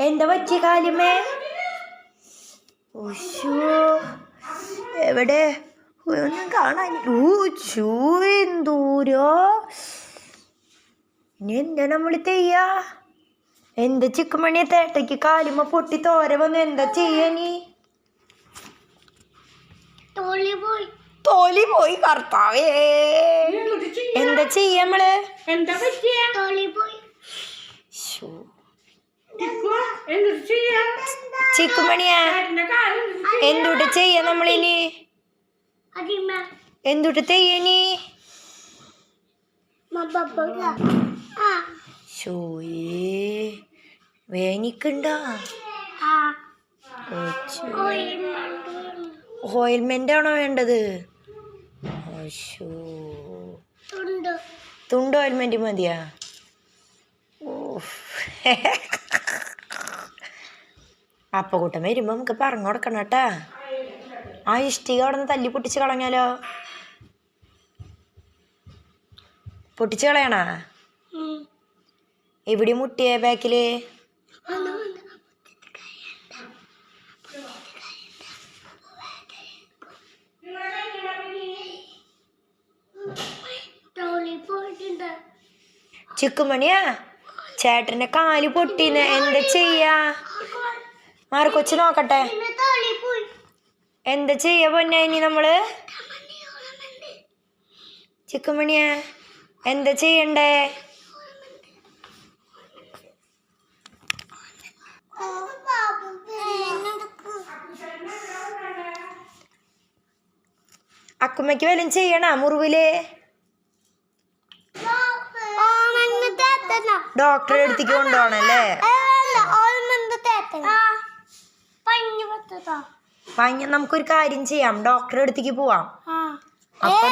എന്താ പറ്റിയ കാലമേ എവിടെ? ഒന്നും കാണാൻ എന്തൂരോ. ഇനി എന്താ നമ്മൾ ചെയ്യാ? എന്താ ചിക്കുമണി തേട്ടയ്ക്ക് കാലിമ പൊട്ടി തോര വന്ന് എന്താ ചെയ്യാ നീ? തോളി പോയി. തോലി പോയി കർത്താവേ. എന്താ ചെയ്യാ നമ്മൾ? എന്താ പറ്റിയ? തോലി പോയി. ചിക്കുമണിയാ എന്തുട്ട് ചെയ്യ? നമ്മളിനി? എന്തുട്ട് ചെയ്യാനി ഷോയേ വേനിക്കുണ്ടാ? ഓയിൽമെന്റ്. ആണോ വേണ്ടത്? തുണ്ട്. ഓയിൽമെന്റ് മതിയാ? ഓഫ്. അപ്പകൂട്ടം വരുമ്പോ നമുക്ക് പറഞ്ഞു കൊടുക്കണം കേട്ടാ. ആ ഇഷ്ടിക അവിടെ നിന്ന് തല്ലി പൊട്ടിച്ച് കളഞ്ഞാലോ? പൊട്ടിച്ച് കളയണാ. എവിടെ മുട്ടിയ ബാക്കിൽ? ചിക്കുമണിയാ? ചേട്ടന്റെ കാൽ പൊട്ടിന്ന്. എന്താ ചെയ്യാ? മാറിക്കൊച്ച് നോക്കട്ടെ പോയി എന്താ ചെയ്യാ പൊന്നെ ഇനി നമ്മൾ ചിക്കുമണിയ എന്താ ചെയ്യണ്ടേ അക്കുമ്മയ്ക്ക് വല്ലതും ചെയ്യണ മുറിവിൽ ഡോക്ടറെ അടുത്തേക്ക് കൊണ്ടുപോകണല്ലേ പഞ്ഞ നമുക്കൊരു കാര്യം ചെയ്യാം. ഡോക്ടറെ അടുത്തേക്ക് പോവാം. അപ്പൊ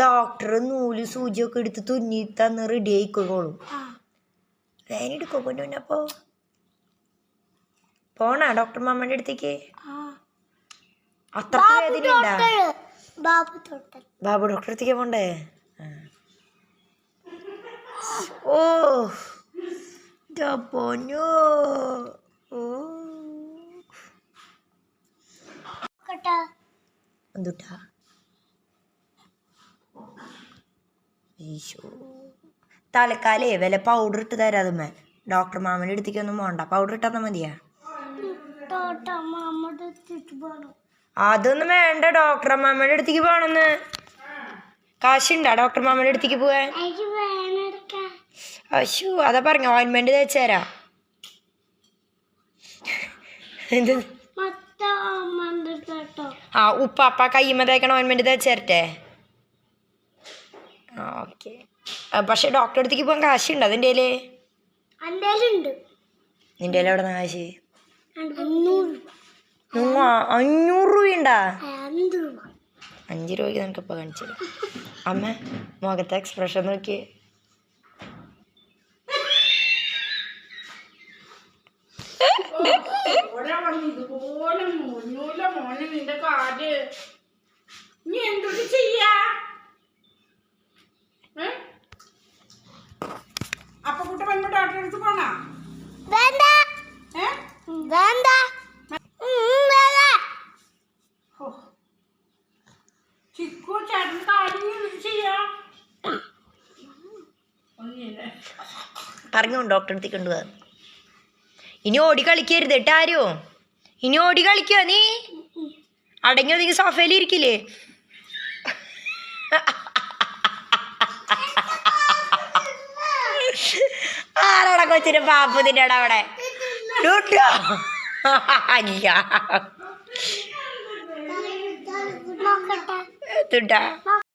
ഡോക്ടർ നൂൽ സൂചിയൊക്കെ എടുത്ത് തുന്നി തന്ന് റെഡി ആയിക്കോളും. വേനെടുക്കോ പൊന്നു അപ്പോ? പോണാ ഡോക്ടർ മാമന്റെ അടുത്തേക്ക്? അത്ര വേദന ഉണ്ടാ? ബാബു ഡോക്ടർ അടുത്തേക്ക് പോണ്ടേ? ഓ പൊന്നോ. ഓ കേട്ടാ എന്തുട്ടാ? ഈശോ. തലക്കാലേ വില പൗഡർ ഇട്ട് തരാതുമ്മേ ഡോക്ടർ മാമന്റെ അടുത്തേക്ക് ഒന്നും പോണ്ട. പൗഡർ ഇട്ടാ മതിയാ? അതൊന്നും വേണ്ട. ഡോക്ടർ മാമയുടെ അടുത്തേക്ക് പോണെന്ന്. കാശുണ്ടാ ഡോക്ടർ മാമയുടെ അടുത്തേക്ക് പോവാൻ? അശു അതാ പറഞ്ഞ ഓയിൻമെന്റ് തേച്ചേരാ എന്ത്? ആ ഉപ്പാപ്പ കയ്യുമ്മ തേക്കണ ഓയിൻമെന്റ് തേച്ചേരട്ടെ ഓക്കെ പക്ഷെ ഡോക്ടറെ അടുത്തേക്ക് പോകാൻ കാശുണ്ട് അതിന്റെ നിന്റെ കയ്യിൽ എവിടെ കാശ്? അഞ്ഞൂറ്. രൂപയുണ്ടാ? അഞ്ച് രൂപ. അഞ്ച് രൂപയ്ക്ക് നിനക്കിപ്പോൾ കാണിച്ചത്. അമ്മ മുഖത്തെ എക്സ്പ്രഷൻ നോക്കി ഓരോ വന്ന് ഇതുപോലെ മുന്നൂല മോനെ നിന്റെ നീ എന്തൊക്കെ ചെയ്യാ? ഏ? അപ്പൊ കുട്ട വന്ന് ഡോക്ടറെ അടുത്ത് പോണാ? വേണ്ട. വേണ്ട. ചിക്കു ചേട്ടൻ ചെയ്യാ? പറഞ്ഞു അടുത്തേക്ക് കൊണ്ടുപോകാൻ ഇനി ഓടി കളിക്കരുത് കേട്ടോ ആരോ ഇനി ഓടി കളിക്കോ നീ അടങ്ങി ഒതുങ്ങി സോഫയിൽ ഇരിക്കില്ലേ ആരാടാ കൊച്ചിന് പാമ്പ് തിന്നടാ അവിടെ തുണ്ടാ നോക്കട്ടെ